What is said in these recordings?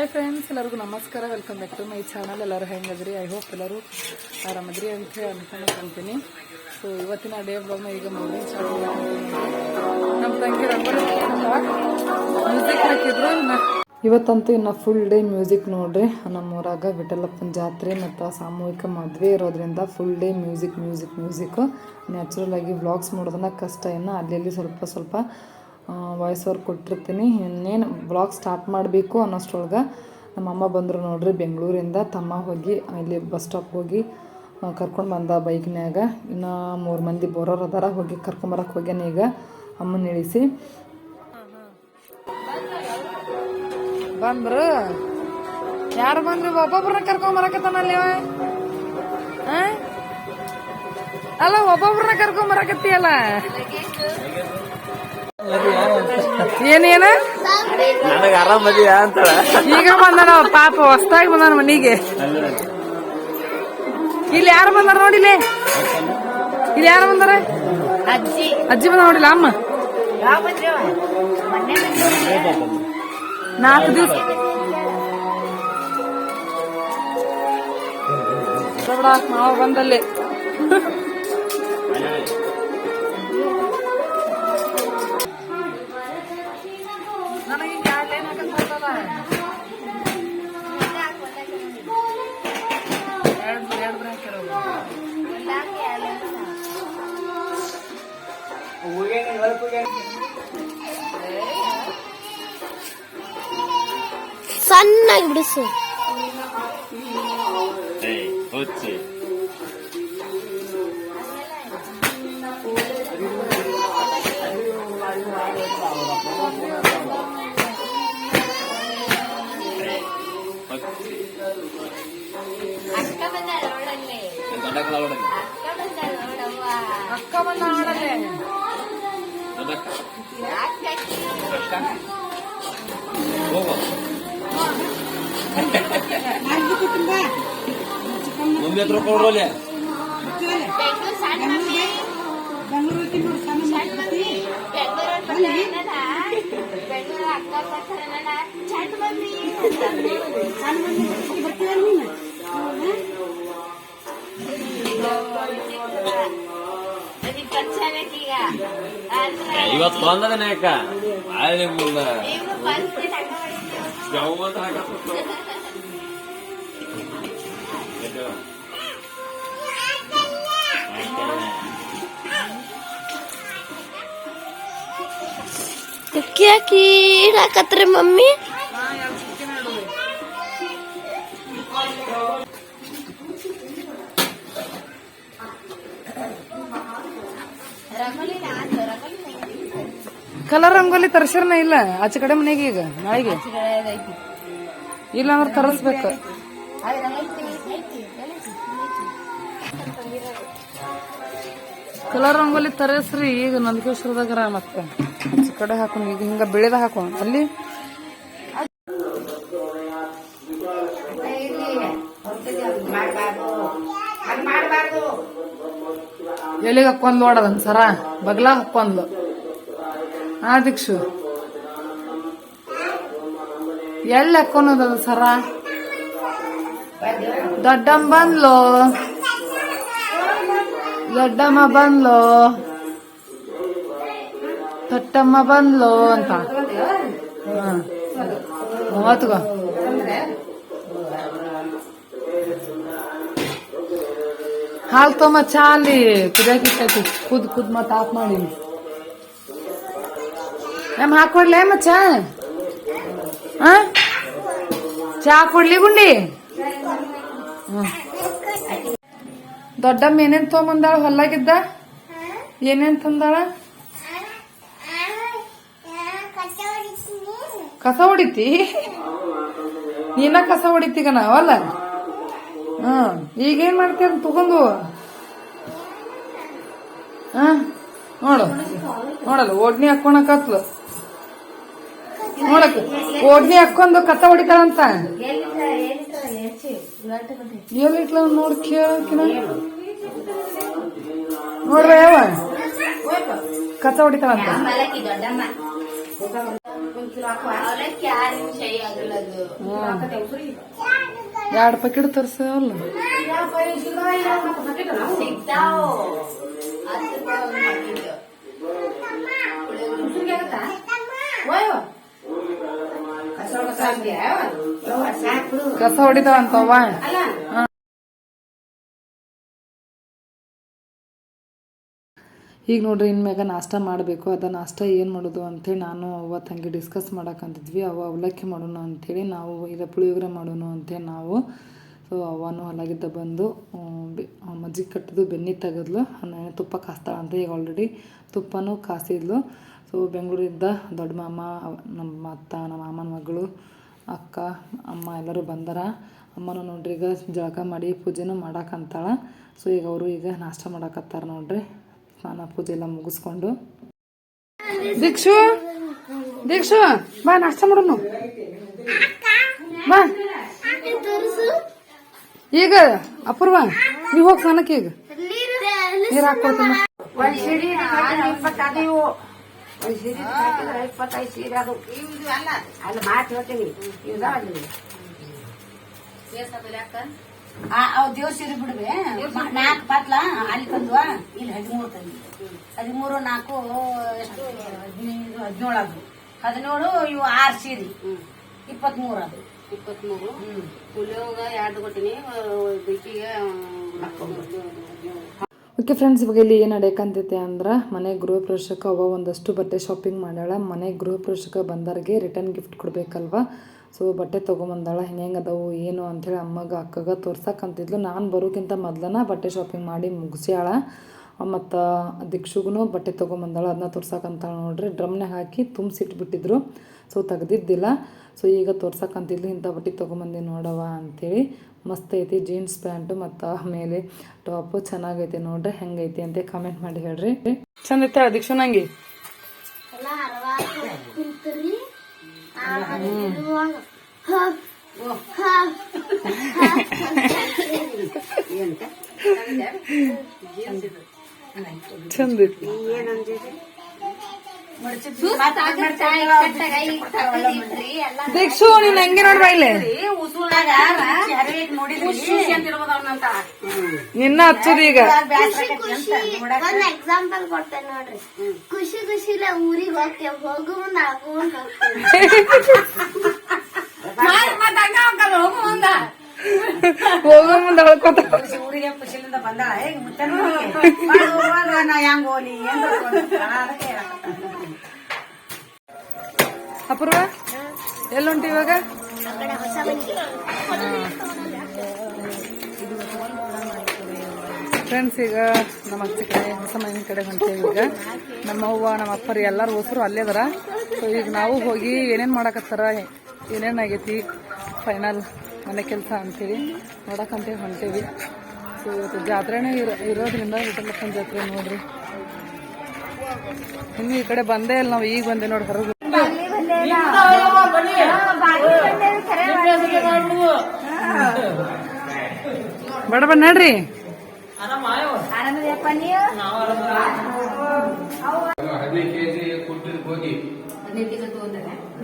Hi friends ಎಲ್ಲರಿಗೂ ನಮಸ್ಕಾರ. Welcome back to my channel ಎಲ್ಲರೂ ಹೆಂಗದ್ರಿ? ಐ ಹೋಪ್ ಎಲ್ಲರೂ ಆರಾಮದ್ರಿ ಅಂತ ಹೇಳಿ ಅನ್ಕೊಂಡ್ಕೊಂತೀನಿ ಸೊ ಇವತ್ತಿನ ಡೇ ಬ್ಲಾಗ್ನ ಈಗ ಮೂವಿ ಚಾನಲ್ ನಮ್ಮ ತಂಗಿ ರಂಗೋಲಿ ಹಾಕಿದ್ರು ಇವತ್ತಂತೂ ಇನ್ನು ಫುಲ್ ಡೇ ಮ್ಯೂಸಿಕ್ ನೋಡ್ರಿ. ನಮ್ಮೂರಾಗ ವಿಠಲಪ್ಪನ ಜಾತ್ರೆ ಮತ್ತು ಸಾಮೂಹಿಕ ಮದುವೆ ಇರೋದ್ರಿಂದ full day music music music natural ಆಗಿ ವ್ಲಾಗ್ಸ್ ಮಾಡೋದನ್ನ ಕಷ್ಟ ಇನ್ನು ಅಲ್ಲಿ ಸ್ವಲ್ಪ ಸ್ವಲ್ಪ ವಾಯ್ಸ್ ಓವರ್ ಕೊಟ್ಟಿರ್ತೀನಿ. ಇನ್ನೇನು ಬ್ಲಾಗ್ ಸ್ಟಾರ್ಟ್ ಮಾಡಬೇಕು ಅನ್ನೋಷ್ಟ್ರೊಳಗೆ ನಮ್ಮ ಅಮ್ಮ ಬಂದರು ನೋಡ್ರಿ ಬೆಂಗಳೂರಿಂದ. ತಮ್ಮ ಹೋಗಿ, ಇಲ್ಲಿ ಬಸ್ ಸ್ಟಾಪ್ ಹೋಗಿ ಕರ್ಕೊಂಡು ಬಂದ ಬೈಕ್ನ್ಯಾಗ ಇನ್ನು ಮೂರು ಮಂದಿ ಬರೋರು ಅದಾರ, ಹೋಗಿ ಕರ್ಕೊಂಬರಕ್ಕೆ ಹೋಗ್ಯಾನ ಈಗ. ಅಮ್ಮನ ಇಳಿಸಿ. ಬಂದ್ರು. ಯಾರು ಬಂದ್ರು? ಒಬ್ಬೊಬ್ರನ್ನ ಕರ್ಕೊಂಬರಕತ್ತಾನಲ್ಲಿ ಅಲ್ಲಿ, ಒಬ್ಬೊಬ್ರನ್ನ ಕರ್ಕೊಂಬರಕತ್ತೀಯಲ್ಲ ಏನೇನ ನನಗೆ ಆರಾಮ್ ಅಂತ ಈಗ ಬಂದಾನ ಪಾಪ ಹೊಸ್ದಾಗಿ ಬಂದಾನ ಮನೆಗೆ. ಇಲ್ಲಿ ಯಾರು ಬಂದಾರ ನೋಡಿಲಿ ಇಲ್ಲಿ. ಯಾರು ಬಂದಾರ? ಅಜ್ಜಿ. ಅಜ್ಜಿ ಬಂದ ನೋಡಿಲ್ಲ ಅಮ್ಮ? ನಾಲ್ಕು ದಿವಸ ಮಾವ ಬಂದಲ್ಲಿ. ಸಣ್ಣಾಗಿ ಬಿಡಿಸು ಹುಚ್ಚಿ ಅಕ್ಕ ಬಂದ ರೋಡಲ್ಲಿ ಅಕ್ಕ ಬಂದ ನೋಡವ್ವ ಅಕ್ಕ ಬಂದ ಆಡಲೆ ಮುಂದೆ ಹತ್ರ ಕೊಡ್ರೋಲೆ ಬೆಂಗಳೂರು ಸಣ್ಣ ಇವತ್ತು ಬಂದದನೆ ಅಕ್ಕ ಅಲ್ಲಿ ಮುಂದ ನೀವು ಬಂದು ಹಂಗ ಮಾಡಿದ್ದು ಯಾವ ಕಲರ್ ರಂಗೋಲಿ ತರ್ಸಿರ್ನ ಇಲ್ಲ? ಆಚೆ ಕಡೆ ಮನೆಗೆ ಈಗ ನಾಳೆಗೆ? ಇಲ್ಲ ಅಂದ್ರೆ ತರಿಸ್ಬೇಕು. ಕಲರ್ ರಂಗೋಲಿ ತರಿಸ್ರಿ ಈಗ ನಂದಕೇಶ್ವರದಾಗ ಮತ್ತೆ. ಆಚೆ ಕಡೆ ಹಾಕೊಂಡು ಈಗ ಹಿಂಗ ಬೆಳೆದ ಹಾಕೊಂಡು ಅಲ್ಲಿ? ಎಲ್ಲಿಗೆ ಹಾಕೊಂಡ್ ನೋಡದನ್ ಸರ ಬಗ್ಲ ಹಾಕೊಂಡ್ಲು ಆ ದಿಕ್ಷು ಎಲ್ಲಿ ಸರ? ದೊಡ್ಡಮ್ಮ ಬಂದ್ಲು. ದೊಡ್ಡಮ್ಮ ಬಂದ್ಲು. ದೊಡ್ಡಮ್ಮ ಬಂದ್ಲು ಅಂತ. ಹಾ ಹಾಲ್ ತೊಂಬ ಚಾ ಅಲ್ಲಿ. ಕುದಿಯಾಕಿಟ್ಟೈತಿ ಕುದ್ ಕುದ್ ಮತ್ತೆ ಆಫ್ ಮಾಡಿ ನಮ್ ಹಾಕೊಡ್ಲೆ ಅಮ್ಮ ಚಾ ಆ? ಚಾ ಕೊಡ್ಲಿ ಗುಂಡಿ. ದೊಡ್ಡಮ್ಮ ಏನೇನ್ ತೊಗೊಂಬಂದಾಳ ಹೊಲ್ಲಾಗಿದ್ದ ಏನೇನ್ ತಂದಾಳ? ಕಸ ಹೊಡಿತಿ? ನೀನ ಕಸ ಹೊಡಿತೀಗ ನಾವಲ್ಲ ಹ್ಮ್ ಈಗೇನ್ ಮಾಡ್ತೀಯ ತಗೊಂಡು? ಹ? ನೋಡು. ನೋಡಲ್ಲ, ಓಡ್ನಿ ಹಾಕೊಳಕತ್ಲು ನೋಡಕ್ ಓಡ್ನಿ ಹಾಕೊಂಡು ಕತ್ತ ಹೊಡಿತಾಳಂತ. ಎಲ್ಲಿಟ್ಲ ನೋಡ್ ಕೇಳಕಿನ ನೋಡ್ರ ಯಾವ? ಕತ್ತ ಹೊಡಿತಾಳಂತ. ಎರಡು ಪ್ಯಾಕೆಟ್ ತರ್ಸವಲ್ಲ ಕಸ ಹೊಡಿತಾವಂತವ ಈಗ ನೋಡ್ರಿ ಇನ್ಮ್ಯಾಗ ನಾಷ್ಟ ಮಾಡಬೇಕು ಅದ ನಾಷ್ಟ ಏನು ಮಾಡೋದು ಅಂಥೇಳಿ ನಾನು ಅವ್ವ ತಂಗಿ ಡಿಸ್ಕಸ್ ಮಾಡಕ್ಕಂತಿದ್ವಿ ಅವ ಅವಲಕ್ಕಿ ಮಾಡೋಣ ಅಂಥೇಳಿ ನಾವು ಇಲ್ಲ ಪುಳಿಯೋಗರೆ ಮಾಡೋಣ ಅಂಥೇಳಿ ನಾವು. ಸೊ ಅವನು ಹೊಲಗಿದ್ದ ಬಂದು ಮಜ್ಜಿಗೆ ಕಟ್ಟಿದ್ದು ಬೆನ್ನಿ ತೆಗೆದ್ಲು. ನೆನೆ ತುಪ್ಪ ಕಾಸ್ತಾಳ ಅಂತ ಈಗ ಆಲ್ರೆಡಿ ತುಪ್ಪನೂ ಕಾಸಿದ್ಲು. ಸೊ ಬೆಂಗಳೂರಿಂದ ದೊಡ್ಡ ಮಾಮ ನಮ್ಮ ಅತ್ತ, ನಮ್ಮ ಮಾಮನ ಮಗಳು, ಅಕ್ಕ, ಅಮ್ಮ ಎಲ್ಲರೂ ಬಂದಾರ. ಅಮ್ಮನೂ ನೋಡ್ರಿ ಈಗ ಜಳಕ ಮಾಡಿ ಪೂಜೆನೂ ಮಾಡಾಕಂತಾಳ ಸೊ ಈಗ ಅವರು ಈಗ ನಾಷ್ಟ ಮಾಡಾಕತ್ತಾರ ನೋಡ್ರಿ. ಸ್ನಾನ ಪೂಜೆ ಎಲ್ಲ ಮುಗಿಸ್ಕೊಂಡು. ದೀಕ್ಷು ದೀಕ್ಷು, ಬಾ ನಾಷ್ಟ ಮಾಡೋಣ ಬಾ. ಈಗ ಅಪೂರ್ವ, ನೀವು ಹೋಗಿ ಸ್ನಾನಕ್ಕೆ ಈಗ. ನೀರು ಹಾಕ್ಕೊಡ್ತೀನಿ ಒಂದ್ ಸೀರೆ ಹಾಕಿದ್ರೆ ಇಪ್ಪತ್ತೈದು ಸೀರೆ ಅದು. ಅಲ್ಲ ಮಾತು ಹೇಳ್ತೀನಿ. ಅವ್ ದೇವ್ರ ಸೀರೆ ಬಿಡ್ವೆ. ನಾಲ್ಕು ಪಾತ್ಲ ಅಲ್ಲಿ ತಂದ್ವ ಇಲ್ಲಿ ಹದಿಮೂರು ತಂದ್ವಿ. ಹದಿಮೂರು ನಾಲ್ಕು ಎಷ್ಟು? ಹದಿನೈದು ಹದಿನೇಳು ಅದು. ಹದಿನೇಳು ಇವು ಆರು ಸೀರೆ. ಇಪ್ಪತ್ಮೂರು ಅದು. ಇಪ್ಪತ್ಮೂರು. ಪುಳಿಯೋಗ ಎರಡು ಕೊಟ್ಟಿನಿ ಬಿಸಿಗೆ ಓಕೆ ಫ್ರೆಂಡ್ಸ್ ಇವಾಗ ಇಲ್ಲಿ ಏನು ನಡೆಯಕಂತೈತೆ ಅಂದ್ರೆ ಮನೆ ಗೃಹ ಅವ ಒಂದಷ್ಟು ಬಟ್ಟೆ ಶಾಪಿಂಗ್ ಮಾಡ್ಯಾಳ. ಮನೆ ಗೃಹ ಪ್ರವೇಶಕ್ಕೆ ಬಂದವ್ರಿಗೆ ರಿಟರ್ನ್ ಗಿಫ್ಟ್ ಕೊಡಬೇಕಲ್ವ? ಸೊ ಬಟ್ಟೆ ತೊಗೊಂಬಂದಾಳ. ಹೆಂಗೆ ಹೆಂಗೆ ಅದಾವು, ಏನು ಅಂಥೇಳಿ ಅಮ್ಮಗ, ಅಕ್ಕಗ ತೋರ್ಸಕ್ಕಂತಿದ್ಲು ನಾನು ಬರೋಕ್ಕಿಂತ ಮೊದ್ಲನ ಬಟ್ಟೆ ಶಾಪಿಂಗ್ ಮಾಡಿ ಮುಗಿಸ್ಯಾಳ. ಮತ್ತು ದಿಕ್ಷುಗೂ ಬಟ್ಟೆ ತೊಗೊಂಬಂದಾಳ. ಅದನ್ನ ತೋರ್ಸಕ್ಕಂತ ನೋಡ್ರಿ. ಡ್ರಮ್ನಾಗ ಹಾಕಿ ತುಂಬಿಸಿಟ್ಬಿಟ್ಟಿದ್ರು. ಸೊ ತೆಗ್ದಿದ್ದಿಲ್ಲ. ಸೊ ಈಗ ತೋರ್ಸಕ್ಕಂತಿದ್ಲು ಇಂಥ ಬಟ್ಟೆ ತೊಗೊಂಬಂದಿ ನೋಡವ ಅಂಥೇಳಿ ಮಸ್ತ್ ಐತಿ ಜೀನ್ಸ್ ಪ್ಯಾಂಟು ಮತ್ತು ಆಮೇಲೆ ಟಾಪು ಚೆನ್ನಾಗೈತೆ ನೋಡ್ರಿ ಹೆಂಗೈತಿ ಅಂತ ಕಮೆಂಟ್ ಮಾಡಿ ಹೇಳ್ರಿ. ಚಂದ ಐತೆ ದೀಕ್ಷು ನಂಗೆ? ಚಂದ ದೀಕ್ಷು ನೀನ್ ಹೆಂಗೆ ನೋಡ್ಬಾ ಇಲ್ಲಿ. ನಿನ್ನ ಹಚ್ಚದ ಈಗ. ಒಂದ್ ಎಕ್ಸಾಂಪಲ್ ಕೊಡ್ತೇನೆ ನೋಡ್ರಿ. ಖುಷಿ ಖುಷಿಲ ಊರಿಗೆ ಹೋಗ್ತೇವೆ. ಹೋಗು ಮುಂದೆ ಹಾಕೊಂಡ್ ಹೋಗ್ತೇವೆ. ಹೋಗೋ ಮುಂದೆ. ಅಳ್ಕೊತ. ಊರಿಗೆ ಖುಷಿಲಿಂದ ಬಂದಾಳ. ಹೇಗೆ ಹೆಂಗ್ ಹೋಲಿ. ಅಪೂರ್ವ? ಎಲ್ಲುಂಟು ಇವಾಗ? ಫ್ರೆಂಡ್ಸ್ ಈಗ ನಮ್ಮ ಅಚ್ಚ ಕಡೆ, ಹೊಸ ಮನೆ ಕಡೆ ಹೊಂಟೇವಿ ಈಗ. ನಮ್ಮ ಅವ್ವ, ನಮ್ಮ ಅಪ್ಪರು ಎಲ್ಲರೂ ಹೊಸರು ಅಲ್ಲೇ ಅದರ. ಸೊ ಈಗ ನಾವು ಹೋಗಿ ಏನೇನು ಮಾಡಕತ್ತಾರ, ಏನೇನಾಗೈತಿ ಫೈನಲ್ ಮನೆ ಕೆಲಸ ಅಂತೀವಿ. ನೋಡಕ್ಕಂತೇಳಿ ಹೊಂಟೇವಿ. ಸೊ ಇವತ್ತು ಜಾತ್ರೆನೇ ಇರೋ, ಇರೋದ್ರಿಂದ ವಿಠಲಪ್ಪನ ಜಾತ್ರೆ ನೋಡ್ರಿ. ಇನ್ನು ಈ ಕಡೆ ಬಂದೇ ಇಲ್ಲ ನಾವು, ಈಗ ಬಂದೆ ನೋಡಿ ಹೊರಗೆ. ಬಡ ಬಡ ನಡ್ರಿ. ಹದಿನೈದು ಕೆಜಿ ಕುಟ್ಟಿದ ಗೋಧಿ.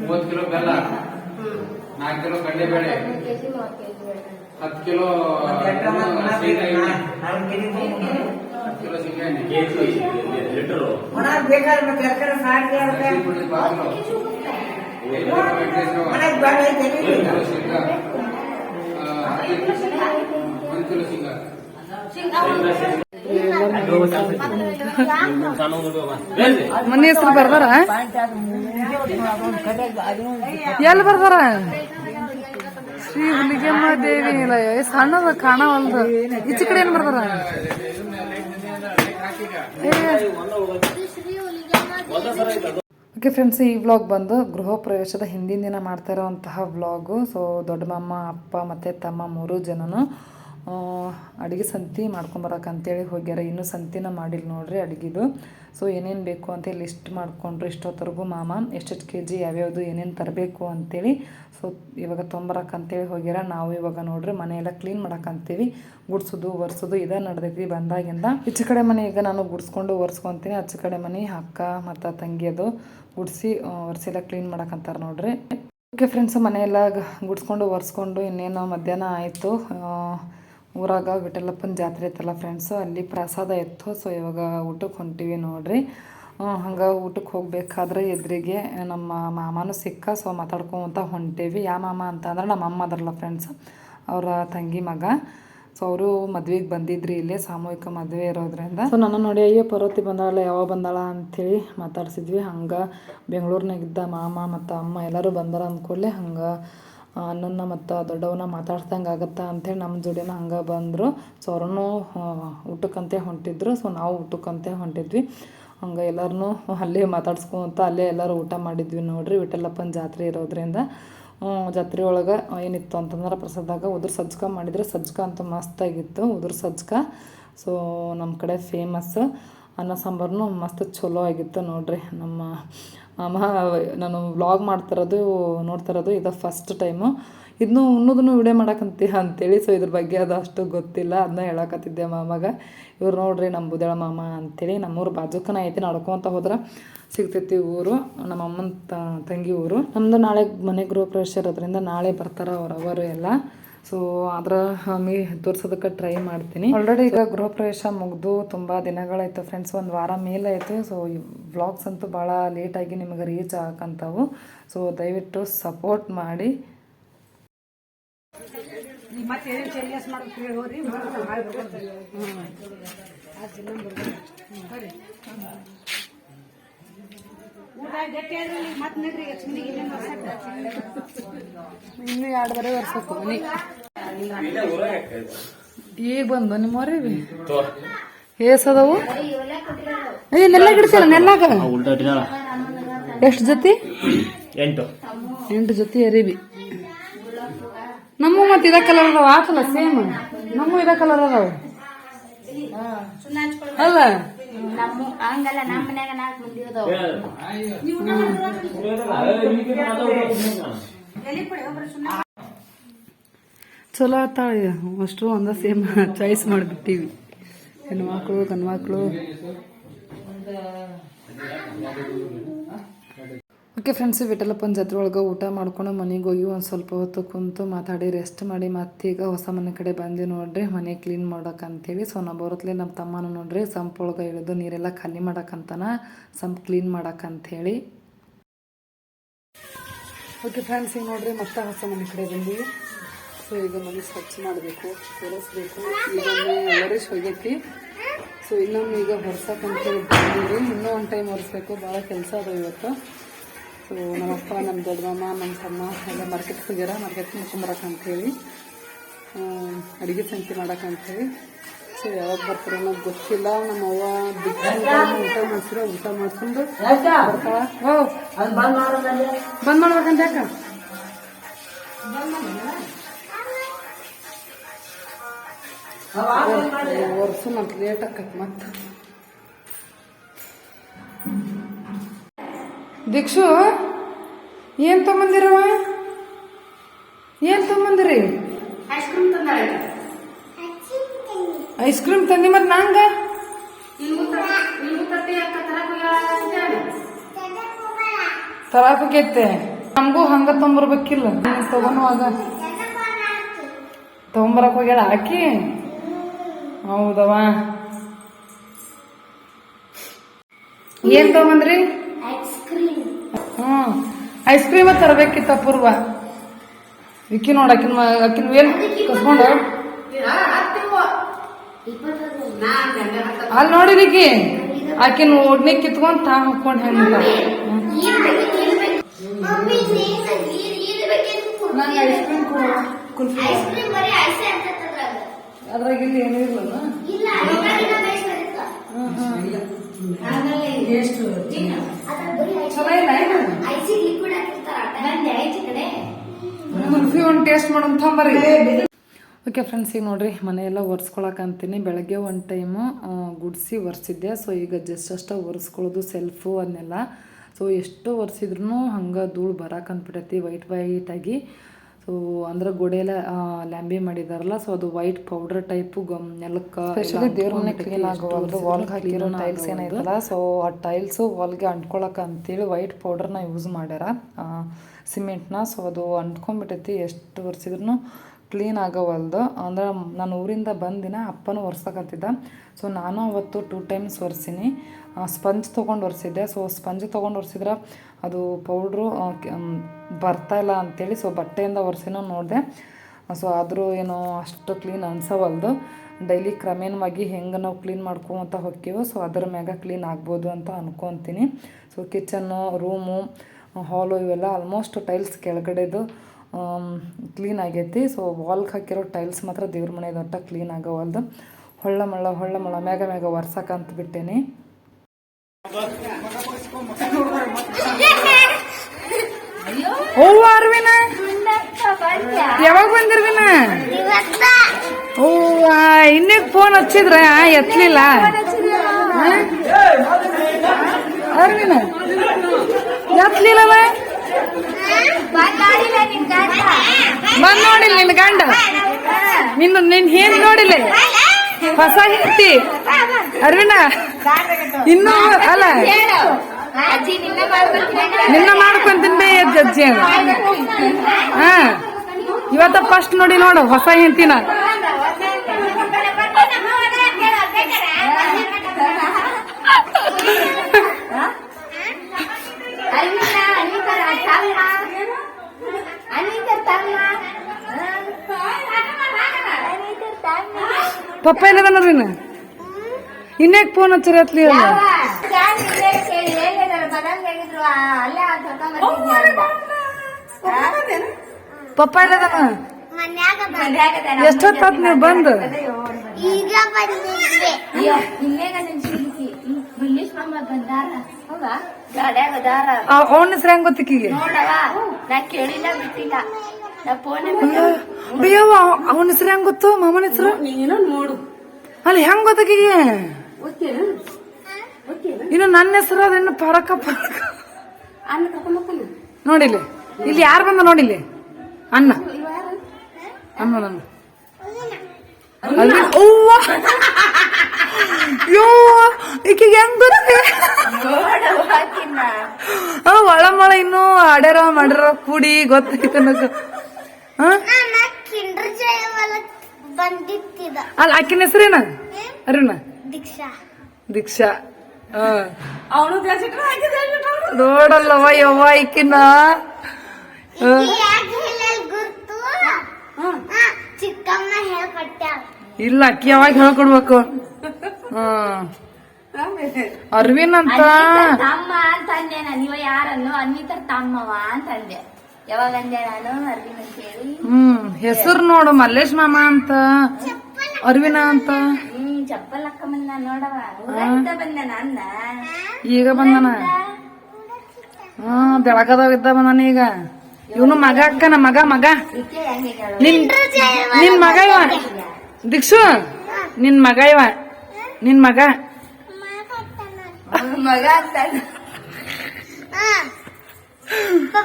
ಮೂವತ್ತು ಕಿಲೋ ಬೆಲ್ಲ. ನಾಲ್ಕು ಕಿಲೋ ಕಡಲೆಬೇಳೆ ಹತ್ತು ಕಿಲೋ ಹತ್ತು ಕಿಲೋ ಒಣಗ್ ಬೇಕಾದ್ರೆ ಮನೆ ಹೆಸರು ಬರ್ದಾರ? ಎಲ್ಲಿ ಬರ್ದಾರ? ಶ್ರೀ ಹುಲಿಗೆಮ್ಮ ದೇವಿ ಏ, ಸಣ್ಣದ ಕಾಣವಲ್ದು. ಈಚೆ ಕಡೆ ಏನ್ ಬರ್ದಾರ? ಓಕೆ ಫ್ರೆಂಡ್ಸ್ ಈ ವ್ಲಾಗ್ ಬಂದು ಗೃಹ ಪ್ರವೇಶದ ಹಿಂದಿನ ದಿನ ಮಾಡ್ತಾ ಇರೋವಂತಹ ವ್ಲಾಗು ಸೊ ದೊಡ್ಡ ಅಪ್ಪ ಮತ್ತು ತಮ್ಮ ಮೂರು ಜನನು ಅಡುಗೆ ಸಂತಿ ಮಾಡ್ಕೊಂಬರಕ್ಕೆ ಅಂತೇಳಿ ಹೋಗ್ಯಾರ. ಇನ್ನೂ ಸಂತಿನ ಮಾಡಿಲ್ಲ ನೋಡ್ರಿ ಅಡುಗೆದು. ಸೊ ಏನೇನು ಬೇಕು ಅಂತ ಲಿಸ್ಟ್ ಮಾಡಿಕೊಂಡ್ರು ಇಷ್ಟೊತ್ತರೆಗೂ ಮಾಮ. ಎಷ್ಟೆಷ್ಟು ಕೆ ಜಿ ಯಾವ್ಯಾವುದು, ಏನೇನು ತರಬೇಕು ಅಂತೇಳಿ. ಸೊ ಇವಾಗ ತೊಂಬರಕ್ಕೆ ಅಂತೇಳಿ ಹೋಗ್ಯಾರ. ನಾವು ಇವಾಗ ನೋಡ್ರಿ ಮನೆಯೆಲ್ಲ ಕ್ಲೀನ್ ಮಾಡಕ್ಕಂತೀವಿ ಗುಡ್ಸೋದು, ಒರೆಸೋದು ಇದೇ ನಡೆದೈತಿ ಬಂದಾಗಿಂದ. ಈಚೆ ಕಡೆ ಮನೆ ಈಗ ನಾನು ಗುಡ್ಸ್ಕೊಂಡು ಒರೆಸ್ಕೊತೀನಿ. ಆಚೆ ಕಡೆ ಮನೆ ಅಕ್ಕ ಮತ್ತು ತಂಗಿಯದು ಗುಡಿಸಿ ಒರೆಸೆಲ್ಲ ಕ್ಲೀನ್ ಮಾಡಕ್ಕಂತಾರೆ ನೋಡ್ರಿ. ಓಕೆ ಫ್ರೆಂಡ್ಸ್ ಮನೆಯೆಲ್ಲ ಗುಡ್ಸ್ಕೊಂಡು ಒರೆಸ್ಕೊಂಡು ಇನ್ನೇನು ಮಧ್ಯಾಹ್ನ ಆಯಿತು. ಊರಾಗ ವಿಠಲಪ್ಪನ ಜಾತ್ರೆ ಐತಲ್ಲ ಫ್ರೆಂಡ್ಸು ಅಲ್ಲಿ ಪ್ರಸಾದ ಇತ್ತು ಸೊ ಇವಾಗ ಊಟಕ್ಕೆ ಹೊಂಟಿವಿ ನೋಡ್ರಿ. ಹಂಗೆ ಊಟಕ್ಕೆ ಹೋಗ್ಬೇಕಾದ್ರೆ ಎದುರಿಗೆ ನಮ್ಮ ಮಾಮನೂ ಸಿಕ್ಕ ಸೊ ಮಾತಾಡ್ಕೊತ ಹೊಂಟೇವಿ. ಯಾವ ಮಾಮ ಅಂತ ಅಂದ್ರೆ ನಮ್ಮ ಅಮ್ಮ ಅದರಲ್ಲ ಫ್ರೆಂಡ್ಸ್ ಅವರ ತಂಗಿ ಮಗ. ಸೊ ಅವರು ಮದ್ವೆಗೆ ಬಂದಿದ್ರಿ ಇಲ್ಲೇ, ಸಾಮೂಹಿಕ ಮದುವೆ ಇರೋದ್ರಿಂದ. ಸೊ ನನ್ನ ನೋಡಿ, ಅಯ್ಯೋ, ಪರ್ವತಿ ಬಂದಾಳ ಯಾವಾಗ ಬಂದಾಳ? ಅಂಥೇಳಿ ಮಾತಾಡ್ಸಿದ್ವಿ. ಹಂಗೆ ಬೆಂಗಳೂರಿನಾಗಿದ್ದ ಮಾಮ ಮತ್ತು ಅಮ್ಮ ಎಲ್ಲರೂ ಬಂದಾರ ಅಂದ್ಕೊಳ್ಳೆ ಹಂಗೆ ಅಣ್ಣನ ಮತ್ತು ದೊಡ್ಡವನ ಮಾತಾಡ್ದಂಗೆ ಆಗುತ್ತಾ ಅಂಥೇಳಿ ನಮ್ಮ ಜೋಡಿನ ಹಂಗೆ ಬಂದರು. ಸೊ ಅವ್ರೂ ಊಟಕ್ಕಂತೆ ಹೊಂಟಿದ್ರು. ಸೊ ನಾವು ಊಟಕ್ಕಂತೆ ಹೊಂಟಿದ್ವಿ. ಹಂಗೆ ಎಲ್ಲರನ್ನೂ ಅಲ್ಲೇ ಮಾತಾಡ್ಸ್ಕೊಂತ ಅಲ್ಲೇ ಎಲ್ಲರೂ ಊಟ ಮಾಡಿದ್ವಿ ನೋಡಿರಿ. ವಿಠಲಪ್ಪನ ಜಾತ್ರೆ ಇರೋದ್ರಿಂದ ಜಾತ್ರೆ ಒಳಗೆ ಏನಿತ್ತು ಅಂತಂದ್ರೆ ಪ್ರಸಾದಾಗ ಉದುರು ಸಜ್ಜಕ ಮಾಡಿದ್ರೆ. ಸಜ್ಜಕ ಅಂತೂ ಮಸ್ತಾಗಿತ್ತು ಉದುರು ಸಜ್ಜಕ ಸೊ ನಮ್ಮ ಕಡೆ ಫೇಮಸ್ ಅನ್ನ ಸಾಂಬಾರ್ನು ಮಸ್ತ್ ಚಲೋ ಆಗಿತ್ತು ನೋಡಿರಿ. ನಮ್ಮ ಅಮ್ಮ ನಾನು ವ್ಲಾಗ್ ಮಾಡ್ತಿರೋದು, ನೋಡ್ತಿರೋದು ಇದು ಫಸ್ಟ್ ಟೈಮು ಇದನ್ನು ಉಣ್ಣೋದನ್ನು ವಿಡಿಯೋ ಮಾಡಕ್ಕಂತ ಅಂತೇಳಿ ಸೊ ಇದ್ರ ಬಗ್ಗೆ ಅದು ಅಷ್ಟು ಗೊತ್ತಿಲ್ಲ ಅದನ್ನ ಹೇಳಕತ್ತಿದ್ದೆ ಮಾಮಾಗ ಇವ್ರು ನೋಡ್ರಿ ನಮ್ಮ ಬುದಳ ಮಾಮ ಅಂಥೇಳಿ ನಮ್ಮೂರು ಬಾಜುಕನ ಐತಿ, ನಡ್ಕೊತ ಹೋದ್ರೆ ಸಿಗ್ತೈತಿ ಊರು, ನಮ್ಮ ಅಮ್ಮನ ತಂಗಿ ಊರು. ನಮ್ಮದು ನಾಳೆ ಮನೆ ಗೃಹ ಪ್ರವೇಶ ಇರೋದ್ರಿಂದ ನಾಳೆ ಬರ್ತಾರೆ ಅವರವರು ಎಲ್ಲ. ಸೊ ಅದರ ಮೀ ತೋರ್ಸೋದಕ್ಕೆ ಟ್ರೈ ಮಾಡ್ತೀನಿ. ಆಲ್ರೆಡಿ ಈಗ ಗೃಹ ಪ್ರವೇಶ ಮುಗಿದು ತುಂಬ ದಿನಗಳಾಯಿತು ಫ್ರೆಂಡ್ಸ್ ಒಂದು ವಾರ ಮೇಲೆ ಆಯಿತು. ಸೊ ಈ ವ್ಲಾಗ್ಸ್ ಅಂತೂ ಭಾಳ ಲೇಟಾಗಿ ನಿಮಗೆ ರೀಚ್ ಆಗಕ್ಕಂತಾವು ಸೊ ದಯವಿಟ್ಟು ಸಪೋರ್ಟ್ ಮಾಡಿ. ಇನ್ನು ಎರಡು ಬರೀ ವರ್ಷಕ್ಕೆ ಮನಿ. ಈಗ ಬಂದು ಬನ್ನಿ. ಮರಿ ಏಸದವು ಏ ನೆಲ್ಲ ಗಿಡ್ತಿಲ್ಲ ನೆಲ್ಲಾಗ ಎಷ್ಟು ಜೊತೆ? ಎಂಟು. ಎಂಟು ಜೊತೆ ಅರಿವಿ. ನಮ್ಮ ಮತ್ತೆ ಇದ ಕಲರ್ ಅದಾವ ಆತಲ್ಲ ಸೇಮ್ ನಮ್ಮ ಇದ ಕಲರ್ ಅದಾವ. ಅಲ್ಲ? ನಮ್ಮ ಹಂಗಲ್ಲ ನಮ್ಮ ಮನ್ಯಾಗ ನಾಲ್ಕು ಮಂದಿ ಚಲೋ ಆತಾಳ ಅಷ್ಟು ಒಂದ ಸೇಮ್ ಚಾಯ್ಸ್ ಮಾಡಿಬಿಟ್ಟಿವಿ. ಹೆಣ್ಮಕ್ಳು ಗಂಡ್ಮಕ್ಳು. ಓಕೆ ಫ್ರೆಂಡ್ಸ್ ವಿಠಲಪ್ಪನ ಜಾತ್ರೆ ಒಳಗೆ ಊಟ ಮಾಡ್ಕೊಂಡು ಮನೆಗೆ ಹೋಗಿ ಒಂದು ಸ್ವಲ್ಪ ಹೊತ್ತು ಕುಂತು ಮಾತಾಡಿ ರೆಸ್ಟ್ ಮಾಡಿ, ಮತ್ತೀಗ ಹೊಸ ಮನೆ ಕಡೆ ಬಂದು ನೋಡ್ರಿ, ಮನೆ ಕ್ಲೀನ್ ಮಾಡೋಕೆ ಅಂತೇಳಿ. ಸೊ ನಾವು ಬರೋತ್ಲೆ ನಮ್ಮ ತಮ್ಮನ ನೋಡ್ರಿ, ಸಂಪ್ ಒಳಗೆ ಇಳಿದು ನೀರೆಲ್ಲ ಖಾಲಿ ಮಾಡೋಕ್ಕಂತನ ಸಂಪ್ ಕ್ಲೀನ್ ಮಾಡೋಕ್ಕಂಥೇಳಿ ಓಕೆ ಫ್ರೆಂಡ್ಸ್ ಈಗ ನೋಡ್ರಿ ಮತ್ತೆ ಹೊಸ ಮನೆ ಕಡೆ ಬಂದು ಸೊ ಈಗ ಮನೆ ಸ್ವಚ್ಛ ಮಾಡಬೇಕು ಒರೆಸ್ಬೇಕು ಈಗ ಒರೆಸ್ ಹೋಗೈತಿ ಸೊ ಇನ್ನೊಮ್ಮೆ ಈಗ ಹೊರಸಕ್ಕಂತೇಳಿ ಬಂದೀವಿ ಇನ್ನೂ ಒಂದು ಟೈಮ್ ಒರೆಸ್ಬೇಕು, ಭಾಳ ಕೆಲಸ ಅದ ಇವತ್ತು. ಸೊ ನಮ್ಮಪ್ಪ ನಮ್ಮ ದೊಡ್ಡಮ್ಮ ನಮ್ಮ ತಮ್ಮ ಎಲ್ಲ ಮಾರ್ಕೆಟ್ಗೆ ಹೋಗ್ಯಾರ. ಮಾರ್ಕೆಟ್ ಮುಗಿಸ್ಕೊಂಬರಕ್ಕಂತೇಳಿ ಅಡುಗೆ ಸಂತೆ ಮಾಡೋಕ್ಕಂಥೇಳಿ ಸೊ ಯಾವಾಗ ಬರ್ತಾರೆ ಅನ್ನೋದು ಗೊತ್ತಿಲ್ಲ. ನಮ್ಮ ಅವ್ವ ಊಟ ಮಾಡಿಸಿರೋ ಊಟ ಮಾಡಿಸ್ಕೊಂಡು ಬಂದ್ ಮಾಡ್ಬೇಕಂತ ಯಾಕ? ವರ್ಷ ಮತ್ತೆ ಲೇಟ್ ಆಕತ್ ಮತ್ತ. ದೀಕ್ಷು ಏನ್ ತಗೊಂಬಂದಿರವ ಏನ್ ತೊಗೊಂಬಂದಿರಿ ಐಸ್ ಕ್ರೀಮ್ ತಂದಾಳೆ. ಐಸ್ ಕ್ರೀಮ್ ತಂದಿ ಮತ್ ನಂಗ? ತರಾಕೈತೆ ನಮಗೂ ಹಂಗ ತೊಂಬರ್ಬೇಕಿಲ್ಲ. ತಗೊನುವಾಗ ತಗೊಂಬರಕ್ ಹೋಗ್ಯಾಳ ಹಾಕಿ ಹೌದವ? ಏನ್ ತಗೊಂಬಂದ್ರಿ ಹ್ಮ್. ಐಸ್ ಕ್ರೀಮ್ ತರಬೇಕಿತ್ತ ಪೂರ್ವ ವಿಕಿ ನೋಡ ಅಕ್ಕಿನ ಅಕ್ಕಿನ ವೇಲ್ ಕಸ್ಕೊಂಡು. ಅಲ್ಲಿ ನೋಡಿದಿಕ್ಕಿ ಆಕಿನ ಓಡ್ನಿ ಕಿತ್ಕೊಂಡ್ ತಾ ಹಾಕೊಂಡ್ ಹೆಂಗ ಮಮ್ಮಿ ನೀನ್ ಇರ್ಬೇಕೇನು ನಂಗೆ ಐಸ್ ಕ್ರೀಮ್ ಕೊಡು ಕುಲ್ಫಿ ಐಸ್ ಕ್ರೀಮ್ ಬರೀ ಐಸೇ ಆಗ್ತದ ಅದ್ರಾಗ ಇಲ್ಲಿ ಏನೂ ಇರ್ಲಲ್ಲ ಇಲ್ಲ. ಎಷ್ಟು ಒಂದ್ ಟೇಸ್ಟ್ ಮಾಡೋಣ ತೊಂಬರಿ ಓಕೆ ಫ್ರೆಂಡ್ಸ್ ಈಗ ನೋಡ್ರಿ ಮನೆಯೆಲ್ಲ ಒರೆಸ್ಕೊಳಕ್ಕೆ ಅಂತೀನಿ ಬೆಳಗ್ಗೆ ಒಂದು ಟೈಮು ಗುಡಿಸಿ ಒರೆಸಿದ್ದೆ. ಸೊ ಈಗ ಜಸ್ಟ್ ಅಷ್ಟ ಒರೆಸ್ಕೊಳ್ಳೋದು ಸೆಲ್ಫು ಅದನ್ನೆಲ್ಲ ಸೊ ಎಷ್ಟು ಒರೆಸಿದ್ರು ಹಂಗೆ ಧೂಳು ಬರಾಕಂದ್ಬಿಟ್ಟೈತಿ ವೈಟ್ ವೈಟಾಗಿ ಸೊ ಅಂದ್ರೆ ಗೋಡೆ ಎಲ್ಲ ಲ್ಯಾಂಬಿ ಮಾಡಿದಾರಲ್ಲ ಸೊ ಅದು ವೈಟ್ ಪೌಡರ್ ಟೈಪ್ ಗಮ್ ನೆಲಕ್ಕೆ ಸ್ಪೆಷಲಿ ದೇವ್ರ ಮನೆ ಕ್ಲೀನ್ ಆಗೋದು ವಾಲ್ಗೆ ಹಾಕಿರೋ ಟೈಲ್ಸ್ ಏನೈತಲ್ಲ ಸೊ ಆ ಟೈಲ್ಸು ವಾಲ್ಗೆ ಅಂಟ್ಕೊಳಕ್ಕೆ ಅಂತೇಳಿ ವೈಟ್ ಪೌಡರ್ನ ಯೂಸ್ ಮಾಡ್ಯಾರ ಸಿಮೆಂಟ್ನ ಸೊ ಅದು ಅಂಟ್ಕೊಂಡ್ಬಿಟ್ಟೈತಿ ಎಷ್ಟು ಒರೆಸಿದ್ರು ಕ್ಲೀನ್ ಆಗೋವಲ್ದು. ಅಂದ್ರೆ ನಾನು ಊರಿಂದ ಬಂದಿನ ಅಪ್ಪನೂ ಒರ್ಸಕತ್ತಿದ್ದ ಸೊ ನಾನು ಅವತ್ತು ಟೂ ಟೈಮ್ಸ್ ಒರೆಸೀನಿ. ಸ್ಪಂಜ್ ತೊಗೊಂಡು ಒರೆಸಿದ್ದೆ. ಸೊ ಸ್ಪಂಜ್ ತೊಗೊಂಡು ಒರೆಸಿದ್ರೆ ಅದು ಪೌಡ್ರು ಬರ್ತಾ ಇಲ್ಲ ಅಂತೇಳಿ ಸೊ ಬಟ್ಟೆಯಿಂದ ಒರೆಸಿನೂ ನೋಡಿದೆ. ಸೊ ಆದರೂ ಏನೋ ಅಷ್ಟು ಕ್ಲೀನ್ ಅನ್ಸವಲ್ದು. ಡೈಲಿ ಕ್ರಮೇಣವಾಗಿ ಹೆಂಗೆ ನಾವು ಕ್ಲೀನ್ ಮಾಡ್ಕೊಂತ ಹೋಗ್ತೀವೋ ಸೊ ಅದರ ಮ್ಯಾಗ ಕ್ಲೀನ್ ಆಗ್ಬೋದು ಅಂತ ಅನ್ಕೊತೀನಿ. ಸೊ ಕಿಚನ್ನು ರೂಮು ಹಾಲು ಇವೆಲ್ಲ ಆಲ್ಮೋಸ್ಟ್ ಟೈಲ್ಸ್ ಕೆಳಗಡೆದು ಕ್ಲೀನ್ ಆಗೈತಿ. ಸೊ ವಾಲ್ಗೆ ಹಾಕಿರೋ ಟೈಲ್ಸ್ ಮಾತ್ರ ದೇವ್ರ ಮನೆ ದೊಡ್ಡ ಕ್ಲೀನ್ ಆಗವಲ್ದು. ಹೊಳ್ಳ ಮಳ್ಳ ಹೊಳ್ಳ ಮಳ್ಳ, ಮ್ಯಾಗ ಮ್ಯಾಗ ಒರ್ಸಕ್ಕಂತ ಬಿಟ್ಟೇನಿ. ಓ ಅರ್ವಿನ? ಯಾವಾಗ ಬಂದಿರ್ವಿನ ಹೂವ ಇನ್ನೇ ಫೋನ್ ಹಚ್ಚಿದ್ರ? ಎತ್ತಲಿಲ್ಲ ಅರ್ವಿನ? ಎತ್ತಲಿಲ್ಲವ ಬಂದ್ ನೋಡಿಲ್ಲ ನಿನ್ ಗಂಡ? ನಿನ್ನ ನಿನ್ ಏನ್ ನೋಡಿಲ್ಲ ಹೊಸ ಹೆಂಡತಿ ಅರ್ವಿನ ಇನ್ನು ಅಲ್ಲ ನಿನ್ನ ಮಾಡ್ಕೊಂಡ್ ನಿನ್ನ ಮಾಡ್ಕೊಂತೀನಿ ಬೇ ಅಜ್ಜಿ ಹಾ ಇವತ್ತ ಫಸ್ಟ್ ನೋಡಿ ನೋಡು ಹೊಸ ಹೆಂಡತಿನ ಅನ್ವಿತರ ತಮ್ಮ ಅನ್ವಿತರ ತಮ್ಮ ಅನ್ವಿತರ ತಮ್ಮ ಪಪ್ಪ ಇಲ್ಲದ ನೋಡ್ರಿನ ಇನ್ನೇಕ್ ಫೋನ್ ಹಚ್ಚಿರತ್ಲಿ ಪಪ್ಪ ಇಲ್ಲದನ ಎಷ್ಟೊತ್ತ ನೀವು ಬಂದು? ಅವನ ಹೆಸರು ಹೆಂಗ್ ಗೊತ್ತಿಕ್ಕಿಗೆ? ನಾ ಕೇಳಿಲ್ಲ ಬಿಟ್ಟಿಲ್ಲ. ಅಯ್ಯವ್ವ ಅವನ ಹೆಸರು ಹೆಂಗ್ ಗೊತ್ತು? ಮಾಮನ ಹೆಸರು? ನೋಡು. ಅಲ್ಲಿ ಹೆಂಗ್ ಗೊತ್ತಾಕಿಗೆ ಇನ್ನು ನನ್ನ ಹೆಸರು ಅದನ್ನು ಪರಕ ಪರಕ. ನೋಡಿಲ್ಲ ಇಲ್ಲಿ. ಯಾರು ಬಂದ ನೋಡಿಲ್ಲಿ ಅನ್ನ ಅನ್ನ ನನ್ನ ಅಲ್ಲಿ ಅವ್ವ. ಈಕಿಗೆ ಹೆಂಗ್ ಗೊತ್ತೆ? ಆ ಒಳಮಳ ಇನ್ನು ಆಡ್ಯಾರ ಮಾಡ್ಯಾರ ಕೂಡಿ ಗೊತ್ತಾಯ್ತು ನನಗೆ. ಅಲ್ಲ ಆಕಿನ ಹೆಸರೇನ? ಅರುಣ. ದೀಕ್ಷಾ. ದೀಕ್ಷಾ. ಹಾ. ಅವನು ನೋಡಲ್ಲವ ಯವ್ವ ಈಕಿನ ಇಲ್ಲ ಅಕ್ಕಿ ಯಾವಾಗ ಹೇಳ್ಕೊಡ್ಬೇಕು? ಹ್ಮ್ ಅರ್ವಿನ್ ಅಂತ. ತಮ್ಮ ಅಂತ ಅಂದೆ ನಾನು ಇವ ಯಾರನ್ನು? ಅನ್ವಿತರ್ ತಮ್ಮವ ಅಂತ ನಾನು ಅರ್ವಿನ್ ಹ್ಮ್ ಹೆಸರು ನೋಡು ಮಲ್ಲೇಶ್ ಮಾಮ ಅಂತ. ಅರ್ವಿನ ಅಂತ. ಹ್ಮ್ ಚಪ್ಪಲ್ ಹಾಕ ಬಂದ ನೋಡವ ಊರಿಂದ ಬಂದ ನನ್ನ. ಈಗ ಬಂದನ? ಹಾ ಬೆಳಗದಾಗ ಇದ್ದ ಬಂದನ ಈಗ. ಇವನು ಮಗ ಅಕ್ಕನ ಮಗ ಮಗ. ನಿನ್ ನಿನ್ ಮಗ ಇವ? ದಿಕ್ಷು ನಿನ್ ಮಗ ಇವ? ನಿನ್ ಮಗ? ಮಗ ಅಂತ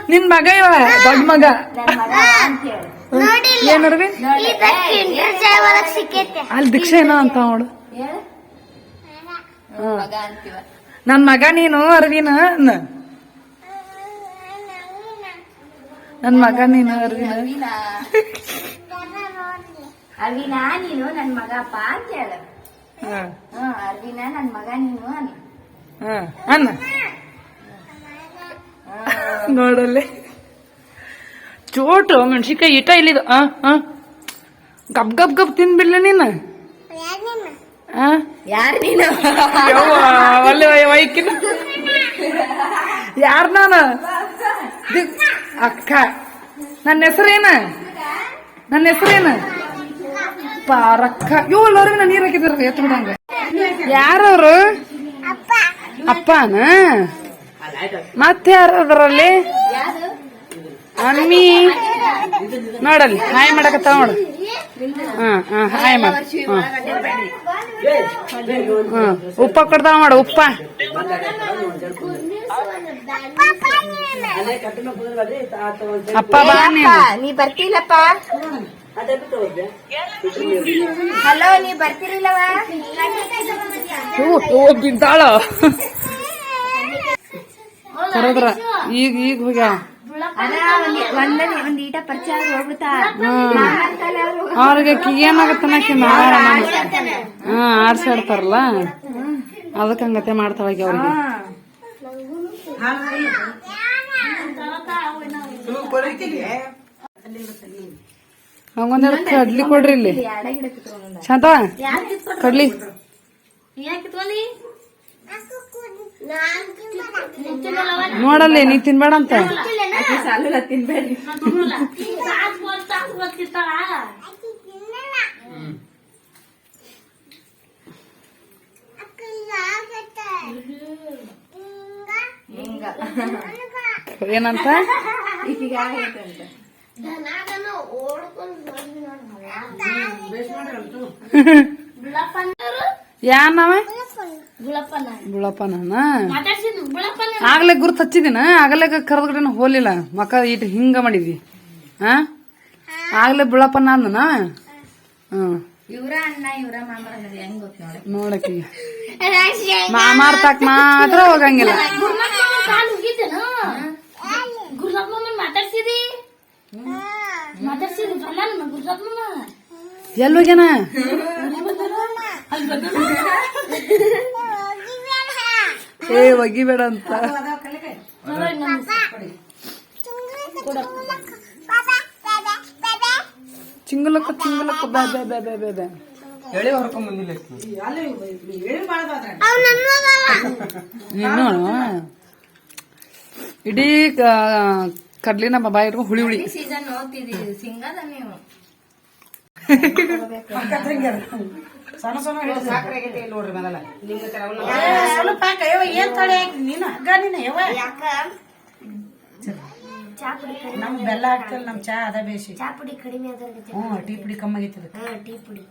ನಿನ್ ಮಗ ಇವ ದೊಡ್ಡ ಮಗ. ನನ್ ಅಂತ ಹೇಳು. ನೋಡಿಲ್ಲ. ಏನ್ ಅರ್ವಿನ್ ಇದ ಕಿಂಡರ್ ಜಯ ಹೊಲಕ್ ಅಲ್ಲಿ ದೀಕ್ಷೆ ಏನೋ ಅಂತ ನೋಡು. ಮಗ ನನ್ ಮಗ ನೀನು ಅರ್ವಿನ ಅನ್ನ. ನನ್ ಮಗ ನೀನು ಅರ್ವಿನ. ಅರ್ವಿನ. ನೀನು ನನ್ ಮಗಪ್ಪ ಅಂತ ಹೇಳ. ಅರ್ವಿನ ನನ್ ಮಗ ನೀನು ಅನ್ನ ಹ್ಮ್. ಅನ್ನ. ನೋಡಲ್ಲಿ ಚೋಟು ಮೆಣಸಿನ್ಕಾಯಿ ಇಟ ಇಲ್ಲಿದು ಆ ಆ. ಗಬ್ ಗಬ್ ಗಬ್ ತಿಂದ್ಬಿಡ್ಲ ನೀನು? ಯಾರು ನೀನು? ಒಳ್ಳೆ ವೈಕಿನ. ಯಾರು ನಾನು? ಅಕ್ಕ. ನನ್ನ ಹೆಸರೇನ ನನ್ನ ಹೆಸರೇನ ಪಾರಕ್ಕ. ಯೋ ನಾನು ನೀರು ಹಾಕಿದಾರ ಎತ್ತು ಬಿಡಂಗ ಯಾರವ್ರು? ಅಪ್ಪನ? ಮತ್ತೆ ಯಾರು? ಅದರಲ್ಲಿ ಅಮ್ಮಿ ನೋಡಲ್ಲಿ ಹಾಯ್ ಮಾಡಕ ನೋಡು. ಹಾ ಹಾ ಹಾಯ್ ಮಾಡ. ಹ್ಮ್. ಉಪ್ಪ ಕೊಡ್ತಾವ ನೋಡು ಉಪ್ಪ. ಅಪ್ಪ ಬಾ ನೀ ಬರ್ತಿಲ್ಲಪ್ಪ. ಹಲೋ ನೀ ಬರ್ತಿರಿಲ್ಲವ ಬಿದ್ದಾಳ ಕರದ್ರ ಈಗ ಈಗ ಹೋಗ್ಯಾವ ಅವ್ರಿಗೆ ಏನಾಗತ್ತನಕಿ ಹಾ ಆಡ್ಸಾಡ್ತಾರಲ್ಲ ಅದಕ್ಕೆ ಹಂಗತೆ ಮಾಡ್ತಾವಾಗಿ ಅವ್ರಿಗೆ ಹಂಗೊಂದೆರಡು ಕಡ್ಲಿ ಕೊಡ್ರಿ ಇಲ್ಲಿ ಶಾಂತ ಕಡ್ಲಿ ನೋಡಲ್ಲಿ ನೀ ತಿನ್ಬೇಡ ಅಂತ. ಏನಂತ? ಯಾನವ ಬುಳಪ್ಪನ ಆಗ್ಲೇ ಗುರ್ತು ಹಚ್ಚಿದಿನ ಆಗಲೇ ಕರೆದ್ಗಡೆ ಹೋಲಿಲ್ಲ. ಮಕ್ಕ ಇಟ್ ಹಿಂಗ ಮಾಡಿದ್ವಿ. ಹಾ ಆಗ್ಲೇ ಬುಳಪ್ಪನ ಅಂದನ ಹ್ಮ್ ಇವ್ರ ಅಣ್ಣ ಇವ್ರ ಮಾಮರ ಹೆಂಗ್ ಗೊತ್ತ ನೋಡಿ. ನೋಡಕಿ ಮಾಮಾರ್ ತಾಕ್ ಮಾತ್ರ ಹೋಗಂಗಿಲ್ಲ. ಮಾತಾಡ್ಸಿದಿ ಮಾತಾಡ್ಸಿದಿ ಬರಲ್ಲ ಗುರುಜಪ್ಪ ಎಲ್ಲಿ ಹೋಗ್ಯಾನ ಏ ಒಗಿಬೇಡ ಅಂತ. ಚಿಂಗುಲಕ್ಕ ಚಿಂಗುಲಕ್ಕ ಬೇ ಬೇ ಬೇ ಬೇ ಬೇ ಬೇ. ಎಳೆ ಹೊರ್ಕೊಂಡ್ ಬಂದಿಲ್ಲ ಆಕಿ. ನೀನು? ಇಡೀ ಕಡ್ಲಿನ ಬಾಯಿ ಇಟ್ಕೊಂಡು ಹುಳಿ ಹುಳಿ. ಸೀಸನ್ ಹೋಗ್ತಿದಿ ಸಿಂಗದ ನೀವು. ಸಣ್ಣ ಸಣ್ಣ ಸ್ವಲ್ಪ ಹಾಕ, ಯವ್ವ, ಏನ್ ತಡೆ ಹಾಕಿ ನೀನು? ಹಗ್ಗ ನೀನು ಯವ್ವ? ನಮ್ ಬೆಲ್ಲ ಹಾಕ್ತಿಲ್ಲ ನಮ್ ಚಾ ಅದ ಬೇಸಿ ಚಾ ಪುಡಿ ಕಡಿಮೆ ಟೀ ಪುಡಿ ಕಮ್ಮಿ ಆಗೈತದ ಟೀ ಪುಡಿ.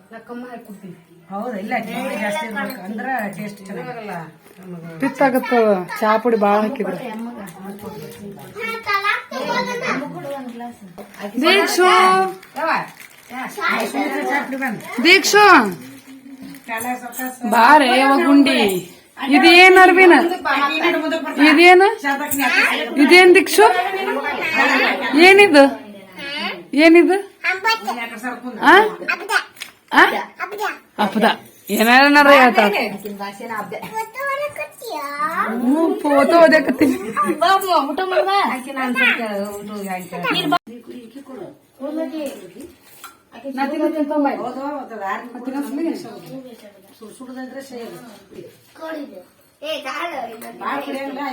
ಹೌದು? ಇಲ್ಲ ಟೀ ಪುಡಿ ಜಾಸ್ತಿ ಇರ್ಬೇಕು ಅಂದ್ರ ಟೇಸ್ಟ್ ಚೆನ್ನಾಗಲ್ಲ ಪಿತ್ತಾಗತ್ತ ಚಾ ಪುಡಿ ಬಾಳ ಹಾಕಿದ್ರೆ? ದೀಕ್ಷು! ದೀಕ್ಷು! ಬಾರೆ ಅವ ಗುಂಡಿ. ಇದೇನ್ ಅರ್ವಿನ? ಇದೇನ? ಇದೇನ್ ದೀಕ್ಷು ಏನಿದು? ಏನಿದು? ಆ? ಆ? ಅಪ್ಪದ. ಏನಾರ ಹೇಳ್ತಾಳ ಹ್ಞೂ ಫೋಟೋ ಓದಕತ್ತೀನಿ ಊಟ ಮಾಡ್ದ?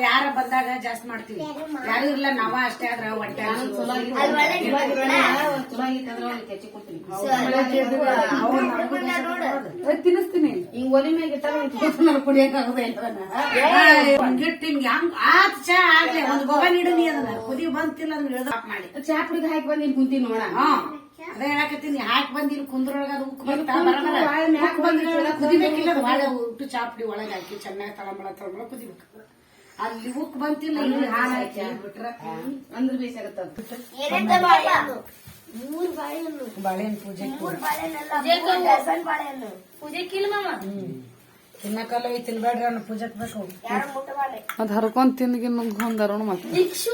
ಯಾರ ಬಂದಾಗ ಜಾಸ್ತಿ ಮಾಡ್ತೀವಿ. ಯಾರು ಇಲ್ಲ ನಾವ ಅಷ್ಟೇ ಆದ್ರ ಹೊಟ್ಟೆ ತಿನ್ನಿಸ್ತೀನಿ. ಹಿಂಗ್ ಒಲಿ ಮೇಲೆ ಕುಡಿಯಕ್ಕಾಗದ ಗಿಟ್ಟು ಹಿಂಗ್? ಆತ್ ಚಾ ಆಗ್ಲಿ. ಒಂದ್ ಗೊಬ್ಬ ಅದನ್ನ. ಕುದಿ ಬಂತಿಲ್ಲ ಅಂದ್ರೆ ಮಾಡಿ. ಚಾ ಪುಡಿಗೆ ಹಾಕಿ ಬಂದು ಇಲ್ಲಿ ಕುಂತೀನಿ ನೋಡ ಹಾ ಅದೇ ಹೇಳಕತ್ತೀನಿ ಹಾಕಿ ಬಂದ್ ಇಲ್ಲಿ ಕುಂದ್ರೊಳಗ ಅದು ಉಕ್ ಬರ್ತಾ ಬರಬರ ಉಕ್ ಬಂದ್ರೆ ಕುದಿಬೇಕಿಲ್ಲ ಅದು. ಉಟ್ಟು ಚಾಪಡಿ ಒಳಗೆ ಹಾಕಿ ಚೆನ್ನಾಗಿ ತಳಮಳ ತಳಮಳ ಕುದಿಬೇಕು. ಅಲ್ಲಿ ಉಕ್ ಬಂತಿಲ್ಲ ಇಲ್ಲಿ ಹಾಲು ಹಾಕಿ ಬಿಟ್ರ ಅಂದ್ರೆ ಬೇಸಾಗತ್ತ ಮೂರ್ ಬಾಳೆಹಣ್ಣು. ಬಾಳೆಹಣ್ಣು ಪೂಜೆ ಮೂರ್ ಬಾಳೆಹಣ್ಣು ಬಾಳೆಹಣ್ಣು. ಪೂಜೆ ಕಿಲ್ ಮಾಮ. ತಿನ್ನಕಲ್ಲ ಈ ತಿನ್ಬೇಡ್ರಿ ಅನ್ನೋ ಪೂಜೆ ಬೇಕು ಯಾರು ಮುಟ್ಟ ಬಾಳೆ? ಅದ್ ಹರ್ಕೊಂಡ್ ತಿನ್ಗಿ ನುಗ್ಗೊಂದರೋಣ ಮತ್ತೆ ದಿಕ್ಷು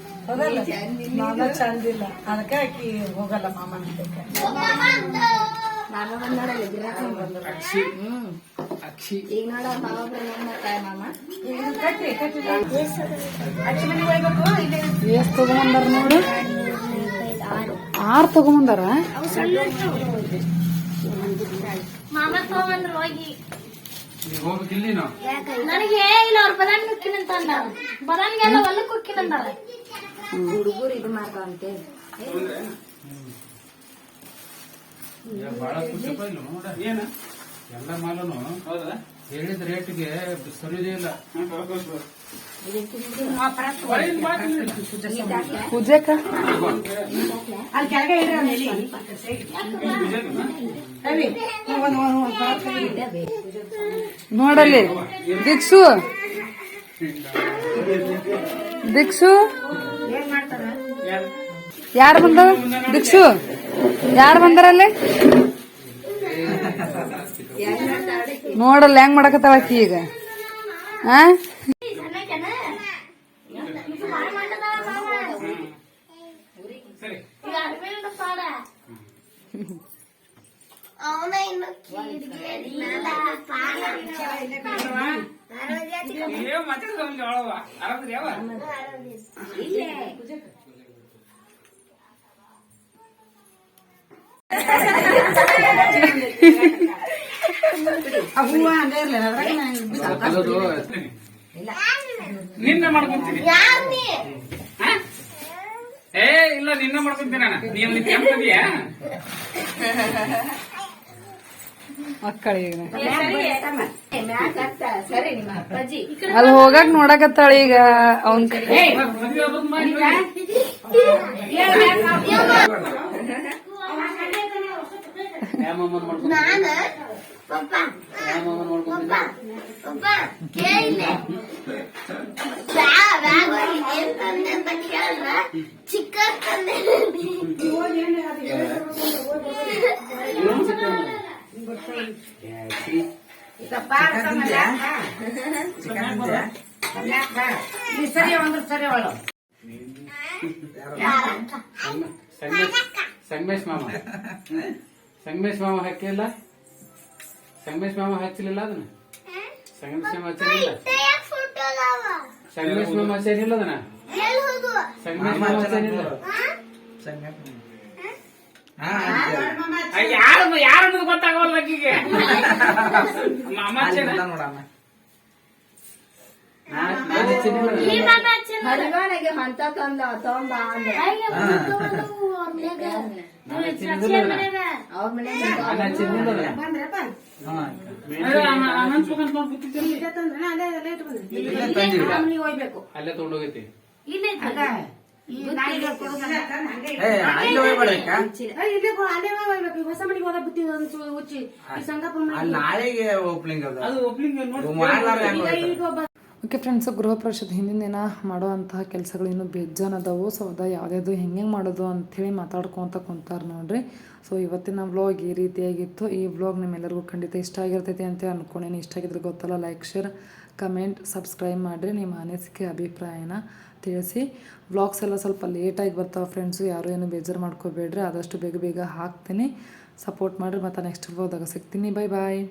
ಹೋಗಲ್ಲ. ಮಾಮ ಚಂದಿಲ್ಲ ಅದಕ್ಕೆ ಆಕಿ ಹೋಗಲ್ಲ ಮಾಮನ ಜೊತೆ ಈಗ ನೋಡ ಮಾಮ ಕಟ್ಟಿ ಕಟ್ಟಿ ಅಕ್ಕಿ ಮನೆಗೆ ಹೋಗ್ಬೇಕು? ಇಲ್ಲಿ ಎಷ್ಟು ತಗೊಂಬಂದಾರ ನೋಡು? ಆರು ತಗೊಂಬಂದಾರ? ಮಾಮ ತಗೊಂಬಂದ್ರು ಹೋಗಿ. ನನಗೆ ಇಲ್ಲ ಅವ್ರ ಬದಾಮಿ ಉಕ್ಕಿನಂತ ಅಂದಾರ. ಬದಾಮಿಗೆಲ್ಲ ಹೊಲಕ್ಕೆ ಉಕ್ಕಿನಂದಾರ ಹುಡುಗರು ಇದು ಮಾಡ್ತಾವಂತೆ ಎಲ್ಲ ಮಾಲನು. ಹೌದಾ? ಹೇಳಿದ ರೇಟ್ಗೆ ಸರಿದೇ ಇಲ್ಲ. ಪೂಜೆಕ? ಅಲ್ಲಿ ಕೆಳಗೆ ಇಡ್ರಿ. ನೋಡಲ್ಲಿ ದಿಕ್ಷು ದಿಕ್ಷು ಏನ್ ಮಾಡ್ತಾರ ಯಾರು ಬಂದ ಭಿಕ್ಷು? ಯಾರು ಬಂದಾರಲ್ಲಿ? ನೋಡಲ್ಲ ಹೆಂಗ್ ಮಾಡಕತ್ತಾಳ ಈಗ? ಆ? ನಿನ್ನ ಮಾಡ್ಕೊಂತೀನಿ. ಯಾರ್ ನೀ ಏ ಇಲ್ಲ ನಿನ್ನ ಮಾಡ್ಕೊಂತೀನಿ ನಾನು ಮಕ್ಕಳಿಗೆ. ಮ್ಯಾಕ್ ಆಗ್ತಾ ನಿಮ್ಮ ಅಪ್ಪಾಜಿ. ಅಲ್ಲಿ ಹೋಗಾಕ ನೋಡಕತ್ತಾಳ ಈಗ ಅವನ್ ಮದ್ವೆ ಚಿಕ್ಕ ಸರಿ ಅಂದ್ರೆ ಸರಿ ಅವಳು ಸಂಗಮೇಶ್ ಮಾಮ. ಸಂಗಮೇಶ್ ಮಾಮ ಹಾಕಿಲ್ಲ ಸಂಗಮೇಶ್ ಮಾಮ ಹಚ್ಚಲಿಲ್ಲ ಅದನ್ನ? ಸಂಗಮೇಶ್ ಮಾಮ ಹಚ್ಚಲಿಲ್ಲ ಸಂಗಮೇಶ್ ಮಾಮ ಹಚ್ಚಲಿಲ್ಲ ಅದನ್ನ ಸಂಗಮೇಶ್ ಮಾಮ ಹಚ್ಚಲಿಲ್ಲ ಯಾರು ಯಾರು ಗೊತ್ತಾಗವಲ್ಲ ಅಕ್ಕಿಗೆ ಮಾಮ ಚೆನ್ನ ಹರಿವಾಣಿಗೆ ಹೊಂತ ತಂದ ತಗೊಂಬ ಅಂದ ನಾನು ಹಚ್ಚಲಿಲ್ಲ ಅದನ್ನ ಅವ್ರ ಮನೆಗೆ ನಾನು ಹಚ್ಚಲಿಲ್ಲ ಅದನ್ನ ಬಂದ್ರಪ್ಪ ಅನಂತ್ಬೇಕಂತ ನೋಡಿ ಕೂತಿದ್ದಲ್ಲಿ ತಂದ್ರೆ ನಾ ಅಲ್ಲೇ ಅಲ್ಲೇ ಇಟ್ಟು ಬಂದೆ ಮನೆಗೆ ಹೋಗ್ಬೇಕು ಅಲ್ಲೇ ತಗೊಂಡೋಗೈತಿ ಅದ ಈ ನಾಯಿಗೆ ಕೊಡೋದಲ್ಲ, ಹಂಗೆ ಇಡು. ಏ, ಇಲ್ಲೇ ಕೊ- ಅಲ್ಲೇ ಹೋಗ್ಬೇಕು ಈ ಹೊಸ ಮನೆಗೆ ಹೋದ ಬುತ್ತಿ ಒಂದು ಚು- ಹುಚ್ಚಿ ಈ ಸಂಗಪ್ಪನ ಮನೆಗೆ ನಾಳೆಗೆ ಓಪನಿಂಗ್ ಅದ ಅದು ಒಪ್ಲಿಂಗ್ ನೋಡಿ ಮಾಡ್ಲಾರ ಹೆಂಗ್ ಓಕೆ ಫ್ರೆಂಡ್ಸು ಗೃಹ ಪ್ರವೇಶದ ಹಿಂದಿನ ದಿನ ಮಾಡುವಂತಹ ಕೆಲಸಗಳು ಇನ್ನೂ ಬೇಜಾನ್ ಅದಾವು ಸೊ ಅದ ಯಾವುದ್ಯಾವುದು ಹೆಂಗೆ ಮಾಡೋದು ಅಂಥೇಳಿ ಮಾತಾಡ್ಕೊತ ಕುಂತಾರೆ ನೋಡ್ರಿ. ಸೊ ಇವತ್ತಿನ ವ್ಲಾಗ್ ಈ ರೀತಿಯಾಗಿತ್ತು. ಈ ವ್ಲಾಗ್ ನಿಮ್ಮೆಲ್ಲರಿಗೂ ಖಂಡಿತ ಇಷ್ಟ ಆಗಿರ್ತೈತಿ ಅಂತ ಅನ್ಕೊಂಡೆನಿ. ಇಷ್ಟ ಆಗಿದ್ರೆ ಗೊತ್ತಲ್ಲ ಲೈಕ್ ಶೇರ್ ಕಮೆಂಟ್ ಸಬ್ಸ್ಕ್ರೈಬ್ ಮಾಡಿರಿ. ನಿಮ್ಮ ಅನಿಸಿಕೆ, ಅಭಿಪ್ರಾಯನ ತಿಳಿಸಿ. ವ್ಲಾಗ್ಸ್ ಎಲ್ಲ ಸ್ವಲ್ಪ ಲೇಟಾಗಿ ಬರ್ತಾವೆ ಫ್ರೆಂಡ್ಸು ಯಾರು ಏನು ಬೇಜಾರು ಮಾಡ್ಕೋಬೇಡ್ರಿ. ಆದಷ್ಟು ಬೇಗ ಬೇಗ ಹಾಕ್ತೀನಿ. ಸಪೋರ್ಟ್ ಮಾಡಿರಿ. ಮತ್ತು ನೆಕ್ಸ್ಟ್ ವ್ಲಾಗ್ದಾಗ ಸಿಗ್ತೀನಿ. Bye bye